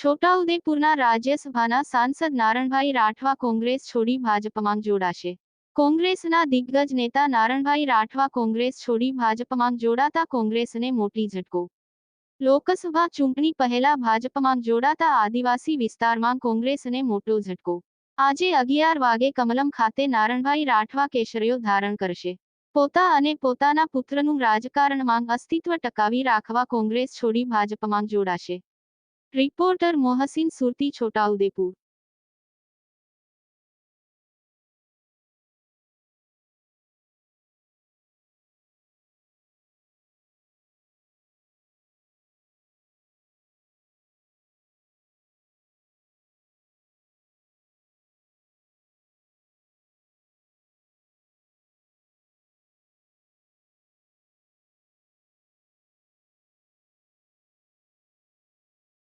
છોટાઉદેપુરના રાજ્યસભાના સાંસદ નારણભાઈ રાઠવા કોંગ્રેસ છોડી ભાજપમાં જોડાશે. કોંગ્રેસના દિગ્ગજ નેતા નારણભાઈ રાઠવા કોંગ્રેસ છોડી ભાજપમાં જોડાતા કોંગ્રેસને મોટી ઝટકો. લોકસભા ચૂંટણી પહેલા ભાજપમાં જોડાતા આદિવાસી વિસ્તારમાં કોંગ્રેસને મોટો ઝટકો. આજે અગિયાર વાગે કમલમ ખાતે નારણભાઈ રાઠવા કેશરીઓ ધારણ કરશે. પોતા અને પોતાના પુત્રનું રાજકારણમાં અસ્તિત્વ ટકાવી રાખવા કોંગ્રેસ છોડી ભાજપમાં જોડાશે. રિપોર્ટર મોહસિન સુરતી છોટાઉદેપુર